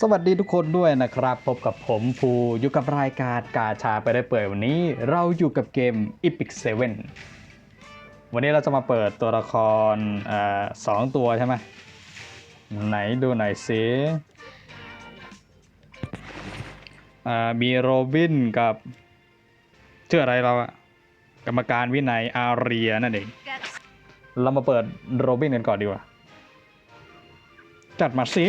สวัสดีทุกคนด้วยนะครับ พบกับผมภูอยู่กับรายการกาชาไปได้เปิดวันนี้ เราอยู่กับเกม Epic 7 วันนี้เราจะมาเปิดตัวละครอสองตัวใช่ไหมไหนดูไหนสิมีโรบินกับชื่ออะไรเราอะกรรมการวินัยอารีนั่นเอง เรามาเปิดโรบินกันก่อนดีกว่า จัดมาสิ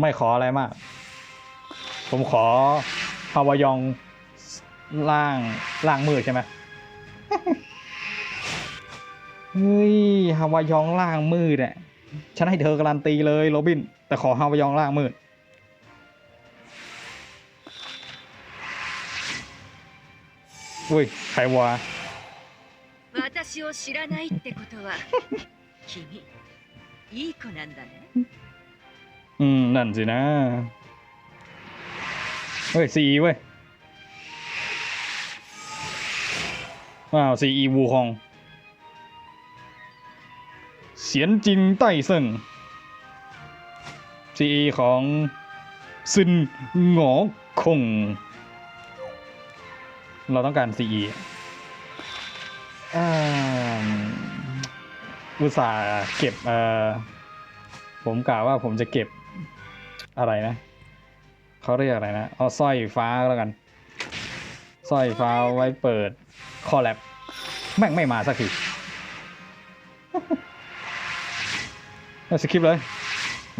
ไม่ขออะไรมาก ผมขอฮาวายองล่างล่างมืดใช่ไหม เฮ้ยฮาวายองล่างมืดเนี่ยฉันให้เธอการันตีเลยโรบิน แต่ขอฮาวายองล่างมืด อุ้ย ใครวะ 私を知らないってことは君いい子なんだね อืม นั่นสินะ เฮ้ยซีเว้ย ว้าวซีอีวูฮอง เสียนจินไต้เซิงซีอีของซินหงอคง เราต้องการซีอีอุตส่าห์เก็บเอ่อ ผมกล่าวว่าผมจะเก็บอะไรนะเขาเรียกอะไรนะ เอาสร้อยฟ้าแล้วกันสร้อยฟ้าไว้เปิดคอแลบแม่งไม่มาสักทีสคริปเลย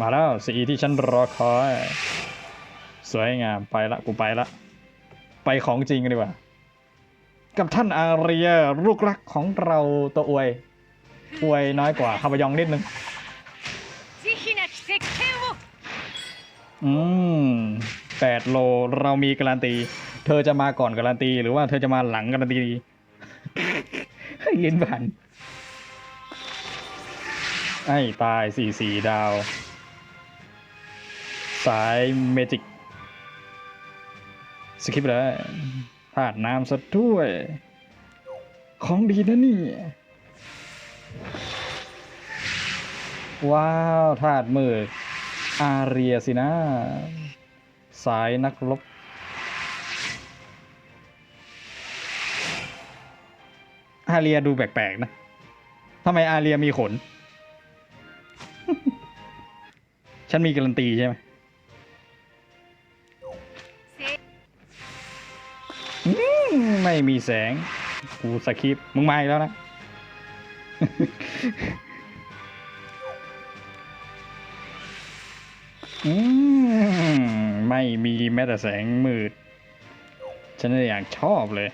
มาแล้วสีที่ฉันรอคอย สวยงามไปละกูไปละ ไปของจริงกันดีกว่า กับท่านอาเรียลูกรักของเราตัวอวย อวยน้อยกว่าคาบยองนิดนึง อืมแปดโลเรามีการันตี เธอจะมาก่อนการันตี หรือว่าเธอจะมาหลังการันตีให้ยินบันไอ้ตายสี่สี่ดาว สายเมจิกสคิปเลยพาดน้ำซะด้วย ของดีนะนี่ ว้าวธาตุมืดอาเรียสินะ สายนักรบอาเรียดูแปลกๆนะทำไมอาเรียมีขน ฉันมีการันตีใช่ไหมไม่มีแสง กูสคริปมึงมาอีกแล้วนะ อืมไม่มีแม้แต่แสงมืด ฉันเลยอยากชอบเลย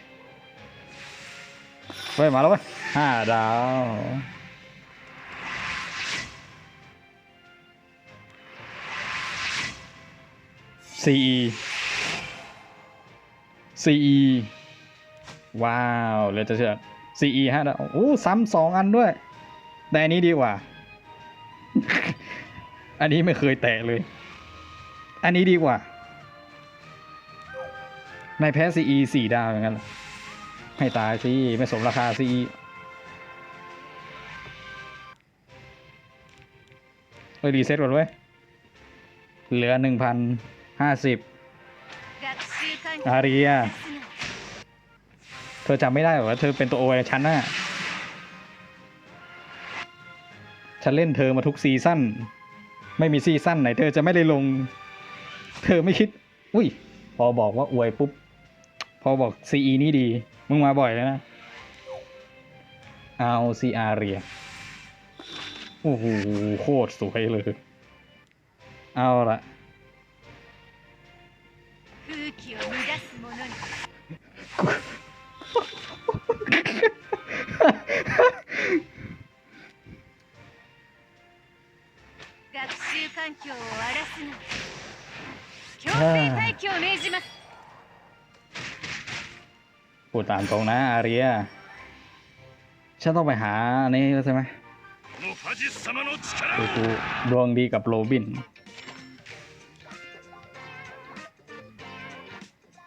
เฮ้ยมาแล้วเว้ยห้าดาว CE CE ว้าวเลยจะเชื่อ CE ฮะดาวโอ้ซ้ำสองอันด้วย แต่อันนี้ดีกว่า อันนี้ไม่เคยแตะเลย อันนี้ดีกว่า ในแพ้ซีอีสี่ดาวอย่างนั้น ให้ตายซีไม่สมราคาซีเฮ้ยรีเซ็ตก่อนเว้ย เหลือหนึ่งพันห้าสิบอารียเธอจำไม่ได้หรอเธอเป็นตัวโอไอชั้นน่ะฉันเล่นเธอมาทุกซีซั่น ไม่มีซีซั่นไหน เธอจะไม่ได้ลง เธอไม่คิด อุ้ย พอบอกว่าอวยปุ๊บ พอบอกซีอีนี่ดี มึงมาบ่อยแล้วนะเอาซีอาเรียโอ้โหโคตรสวยเลย เอาละ 環境を荒らすな強制退去を命じます พูดตามตรงนะอาเรีย ฉันต้องไปหาอันนี้แล้วใช่ไหม このファジス様の力 คือ を กูดวงดีกับโรบิน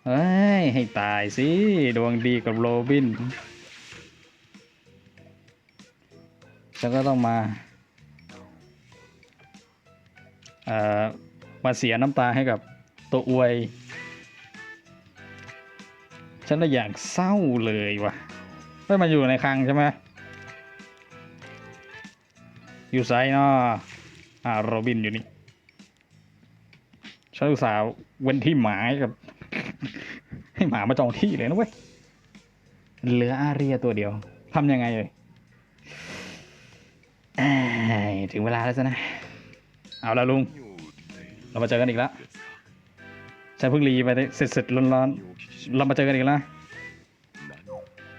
เฮ้ย ให้ตายสิ ดวงดีกับโรบิน ฉันก็ต้องมา เอ่อ มาเสียน้ำตาให้กับตัวอวย ฉันละอย่างเศร้าเลยวะไม่มาอยู่ในคลังใช่ไหมอยู่ไซน์เนาะอ่าโรบินอยู่นี่ฉันอุตส่าห์เว้นที่หมาให้กับ ให้หมามาจองที่เลยนะเว้ย เหลืออาเรียตัวเดียวทำยังไงเลยเอ้ยถึงเวลาแล้วสินะ เอาละลุง เรามาเจอกันอีกแล้วฉันเพิ่งรีไปได้เสร็จเสร็จๆร้อนๆเรามาเจอกันอีกแล้ว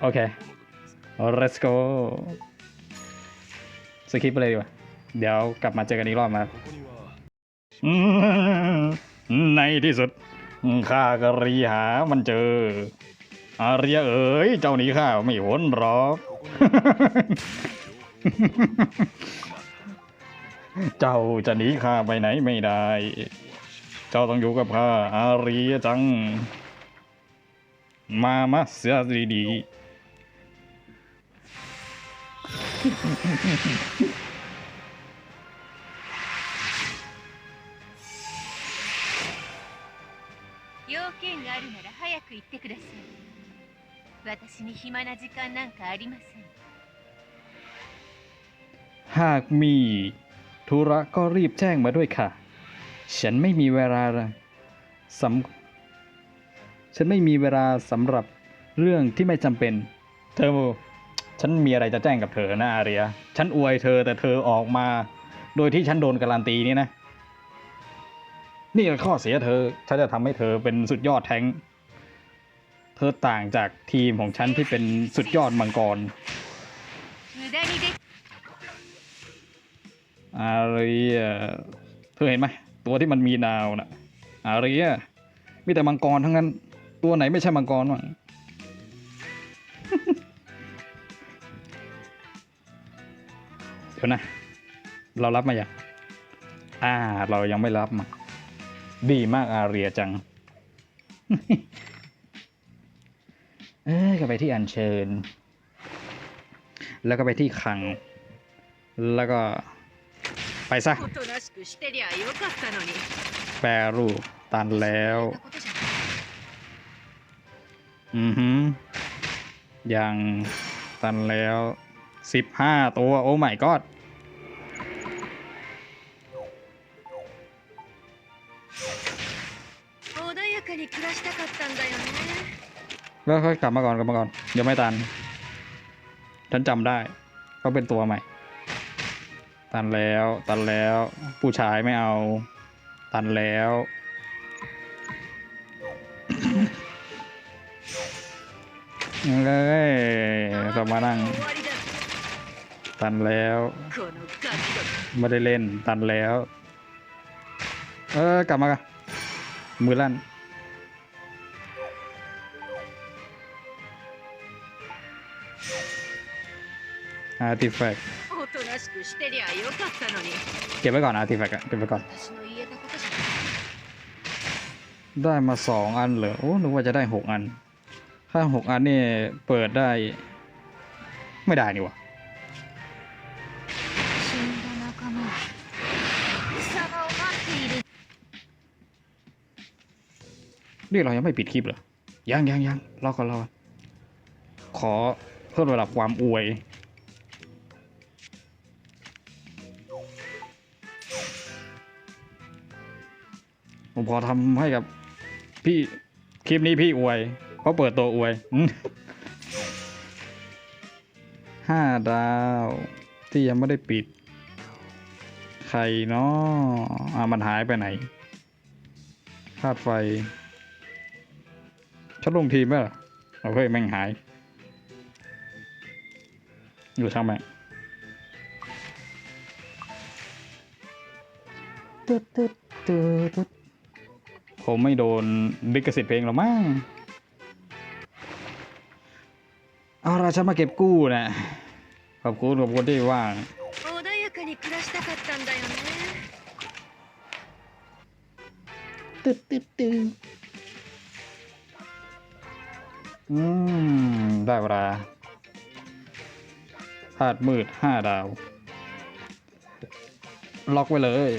โอเค let's go สคิปไปเลยดีกว่า เดี๋ยวกลับมาเจอกันอีกรอบมาในที่สุดข้าก็รีหามันเจอ อาเรียเอ๋ยเจ้าหนี้ข้าไม่หวนหรอก เจ้าจะหนีข้าไปไหนไม่ได้ เจ้าต้องอยู่กับข้าอาเรียจัง มามาเสียดีๆ 用件があるなら早く言ってください私に暇な時間なんかありません หากมี ธุระก็รีบแจ้งมาด้วยค่ะ ฉันไม่มีเวลาสำฉันไม่มีเวลาสำหรับเรื่องที่ไม่จำเป็น เธอ ฉันมีอะไรจะแจ้งกับเธอนะอาเรีย ฉันอวยเธอแต่เธอออกมา โดยที่ฉันโดนการันตีนี่นะ นี่คือข้อเสียเธอ ฉันจะทำให้เธอเป็นสุดยอดแทงเธอต่างจากทีมของฉันที่เป็นสุดยอดมังกร อารีเธอเห็นไหมตัวที่มันมีดาวน่ะอารีมีแต่มังกรทั้งนั้น ตัวไหนไม่ใช่มังกรวะเดี๋ยวนะ เรารับมาอย่างอ่า เรายังไม่รับมาดีมากอาเรียจัง เอ้ก็ไปที่อัญเชิญ แล้วก็ไปที่คัง แล้วก็ ไปซะ おとなしくしてりゃよかったのに แปรรูปตันแล้ว そんなことじゃない อือหือยังตันแล้วสิบห้าตัว โอ้ my god 穏やかに暮らしたかったんだよね แล้วค่อยกลับมาก่อนกลับมาก่อนเดี๋ยวไม่ตัน ฉันจำได้เขาเป็นตัวใหม่ ตันแล้ว ตันแล้ว ผู้ชายไม่เอา ตันแล้ว เลยเรามานั่ง ตันแล้ว ไม่ได้เล่น ตันแล้ว เออกลับมากันมือลั่นอาร์ติแฟกต์ しくしてりゃよかったのに เก็บไว้ก่อนอาร์ติแฟกต์เก็บไว้ก่อน 私の言えたことじゃない ได้มาสองอันเหรอโอ้นึกว่าจะได้หกอัน ถ้าหกอันนี่เปิดได้ ไม่ได้นี่หวะ 死んだ仲間は貴様を待っている นี่เรายังไม่ปิดคลิปเหรอ ยังยังยังรอก่อนรอก่อนขอเพิ่มระดับความอวย ผมขอทำให้กับพี่คลิปนี้พี่อวยเพราะเปิดตัวอวยห้าดาว ที่ยังไม่ได้ปิด ใครเนาะอ่ามันหายไปไหนธาตุไฟฉันลงทีมไหมล่ะเอาเฮ้ยแม่งหาย อยู่ช่างแม่งตึ๊ดตึ๊ดตึ๊ด คงไม่โดนดิกสิทธิ์เพลงหรอกมั้งเอาราชมาเก็บกู้นะขอบคุณขอบคุณที่ว่าตึ๊ดตึ๊ดตึ๊ดอืม ได้เวลาธาดมืดห้าดาว ล็อกไว้เลย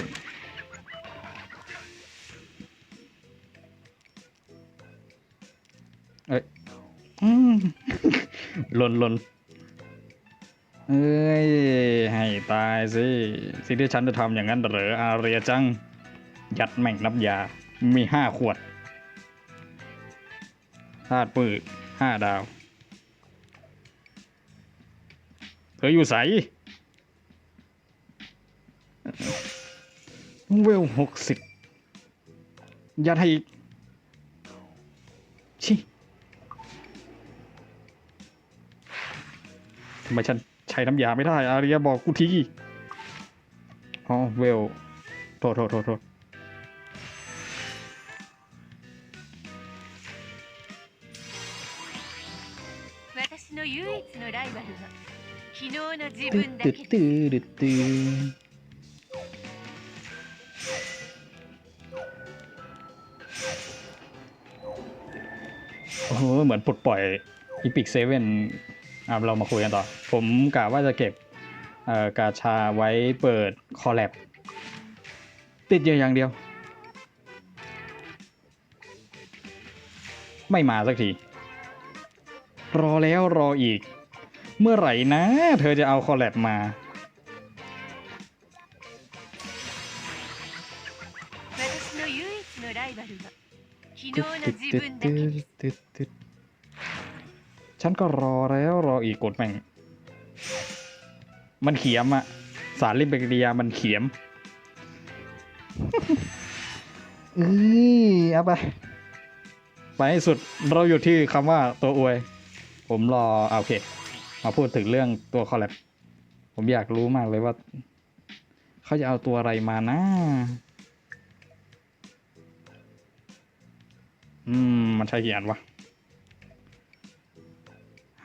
หล่นหล่นเอ้ย ให้ตายสิ สิ่งที่ฉันจะทำอย่างนั้นเหรออาเรียจัง ยัดแม่งน้ำยา มีห้าขวดธาตุมืดห้าดาว เธออยู่ใสเวลหกสิบยัดให้อีกชิ ทำไมฉันใช้น้ำยาไม่ได้อาริยบอกกูทีอ๋อเวลโทษโทษโทษโทษตื่นตื่นตื่นตื่นโอ้โหเหมือนปลดปล่อยอีพิกเซเว่น อ่ะเรามาคุยกันต่อ ผมกะว่าจะเก็บเอ่อกาชาไว้เปิดคอลแลบติดอยู่อย่างเดียว ไม่มาสักที รอแล้วรออีก เมื่อไหร่นะ เธอจะเอาคอลแลบมา 私の唯一のライバルは昨日の自分だけです ฉันก็รอแล้วรออีกกดแม่ง มันเขียมอะสารลิมเบกริยามันเขียมเอ้ยเอาไป ไปให้สุดเราอยู่ที่คำว่าตัวอวย ผมรออะโอเค มาพูดถึงเรื่องตัวคอลแลบผมอยากรู้มากเลยว่า เขาจะเอาตัวอะไรมานะ อืม มันใช่กี่อันวะ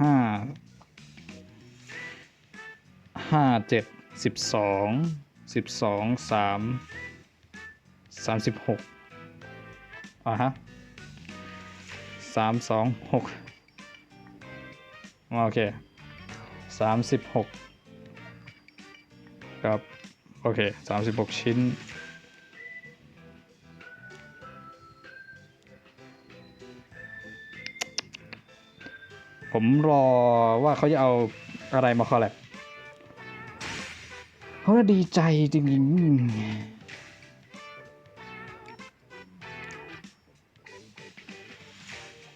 ห้าห้าเจ็ดสิบสองสิบสองสามสามสิบหกอ่าฮะสามสองหกโอเคสามสิบหกครับ โอเคสามสิบหกชิ้น ผมรอว่าเขาจะเอาอะไรมาคอลแลบเขาจะดีใจจริงๆ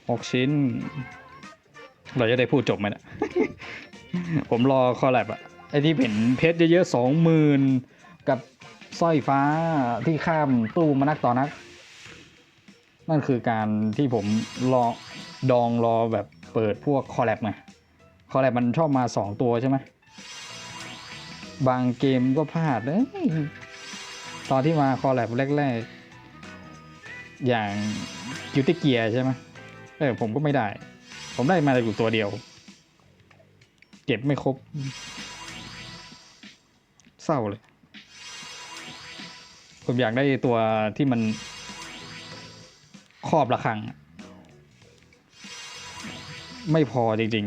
หกชิ้น เราจะได้พูดจบไหมเนะผมรอคอลแลบอะไอที่เห็นเพชรเยอะๆสองหมื่นกับสร้อยฟ้าที่ข้ามตู้มานักต่อนัก นั่นคือการที่ผมรอดองรอแบบ เปิดพวกคอลแลบไงคอลแลบมันชอบมาสองตัวใช่ไหมบางเกมก็พลาดเอ้ยตอนที่มาคอลแลบแรกๆ อย่างกิวติเกียใช่ไหมเออผมก็ไม่ได้ ผมได้มาแต่อยู่ตัวเดียว เก็บไม่ครบ เศร้าเลย ผมอยากได้ตัวที่มันครอบระฆัง ไม่พอจริง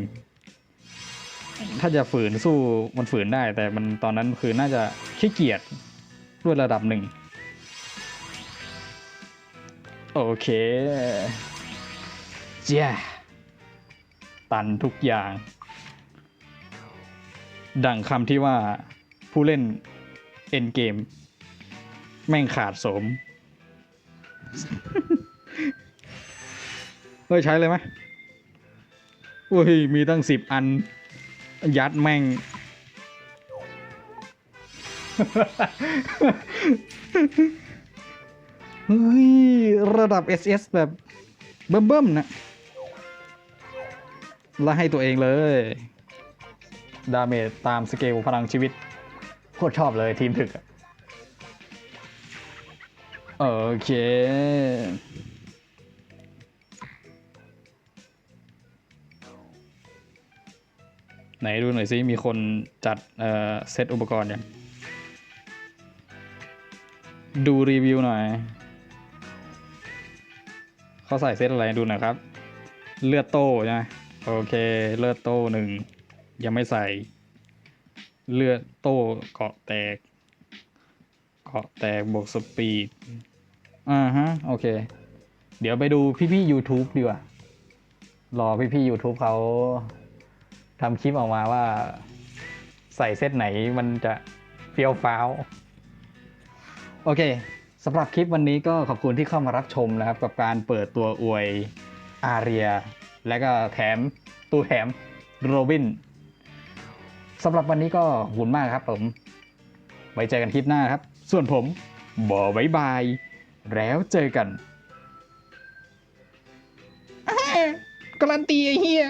ๆ ถ้าจะฝืนสู้มันฝืนได้ แต่มันตอนนั้นคือน่าจะขี้เกียจด้วยระดับหนึ่ง โอเคเจ้าตันทุกอย่าง ดังคำที่ว่าผู้เล่นเอ็นเกม แม่งขาดโสมเฮ้ยใช้เลยไหม อุ้ย มีตั้งสิบอัน ยัดแม่ง เฮ้ย ระดับ SS แบบ เบิ่มๆนะแล้วให้ตัวเองเลย ดาเมจตามสเกลพลังชีวิต โคตรชอบเลยทีมถึก โอเค ไหนดูหน่อยซิมีคนจัดเอ่อเซตอุปกรณ์ยังดูรีวิวหน่อยเขาใส่เซตอะไรดูหน่อยครับ เลือดโต้ใช่ไหมโอเค เลือดโต้หนึ่งยังไม่ใส่ เลือดโต้เกาะแตก เกาะแตกบวกสปีดอ่าฮะ โอเค เดี๋ยวไปดูพี่ๆ YouTube ดีกว่า รอพี่ๆ YouTube เขา ทำคลิปออกมาว่า ใส่เซตไหนมันจะเฟี้ยวฟ้าว โอเคสำหรับคลิปวันนี้ก็ขอบคุณที่เข้ามารับชมนะครับ กับการเปิดตัวอวยอาเรีย และก็แถมตู้แถมโรบินสำหรับวันนี้ก็ขอบคุณมากครับผม ไว้เจอกันคลิปหน้าครับ ส่วนผมบอบายบาย แล้วเจอกันการันตีไอ้เฮีย